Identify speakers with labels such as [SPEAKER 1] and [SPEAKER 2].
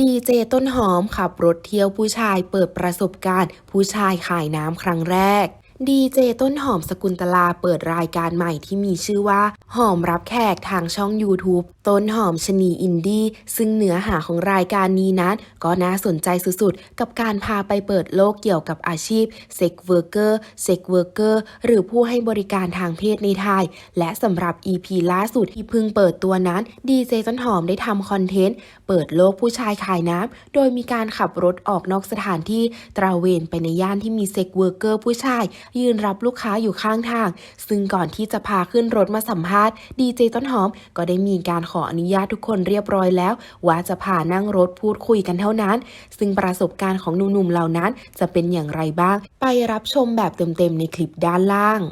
[SPEAKER 1] ดีเจต้นหอมขับรถเที่ยวผู้ชายเปิดประสบการณ์ ผู้ชายขายน้ำครั้งแรก ดีเจต้นหอมสกุลตลาเปิดรายการใหม่ที่มีชื่อว่า หอมรับแขกทางช่อง YouTube ต้นหอมชนีอินดี้ซึ่งเนื้อหาของรายการนี้นั้นก็น่าสนใจสุดๆ กับการพาไปเปิดโลกเกี่ยวกับอาชีพเซ็กเวอร์เกอร์เซ็กเวอร์เกอร์หรือผู้ให้บริการทางเพศในไทย และสำหรับ EP ล่าสุดที่เพิ่งเปิดตัวนั้นดีเจต้นหอมได้ทำคอนเทนต์เปิดโลกผู้ชายขายน้ำโดยมีการขับรถออกนอกสถานที่ตระเวนไปในย่านที่มีเซ็กเวอร์เกอร์ผู้ชายยืนรับลูกค้าอยู่ข้างทาง ซึ่งก่อนที่จะพาขึ้นรถมาสัมภาษณ์ดีเจต้นหอม ก็ได้มีการขออนุญาตทุกคนเรียบร้อยแล้ว ว่าจะพานั่งรถพูดคุยกันเท่านั้น ซึ่งประสบการณ์ของหนุ่มๆเหล่านั้น จะเป็นอย่างไรบ้าง ไปรับชมแบบเต็มๆในคลิปด้านล่าง